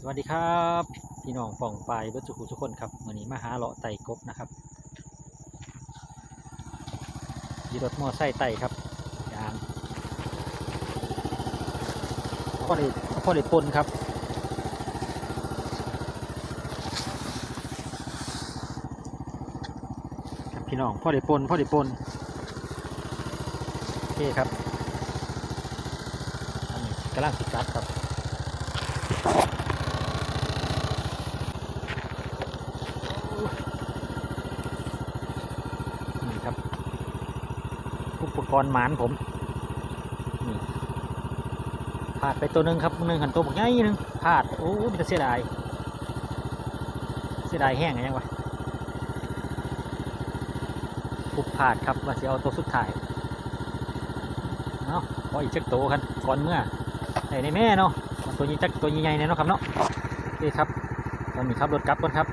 สวัสดีครับ พี่น้องป่องปลายเบิร์ดสุขุทุกคนครับวันนี้มาหาเลาะไต่กบนะครับยีรถมอไซค์ไต่ครับยางพ่อเด็พ่อเด็ปนครับพี่น้องพ่อเด็ปนพ่อเด็ปนโอเคครับกำลังสิกัดครับ นี่ครับ อุ ปกรณ์หมานผมพลาดไปตัวหนึ่งครับหนึ่งหันตัวบักใหญ่หนึ่งพลาดโอ้มันจะเสียดายเสียดายแห้งไงยังวะปุบพลาดครับว่าจะเอาตัวสุดท้ายเนาะพออีกจักโตวกันก่อนเมื่อไหนในแม่เนาะตัวนี้จักตัวใหญ่ๆเนี่ยเนาะครับเนาะโอเคครับตอนนี้ครับรถกลับก่อนครับ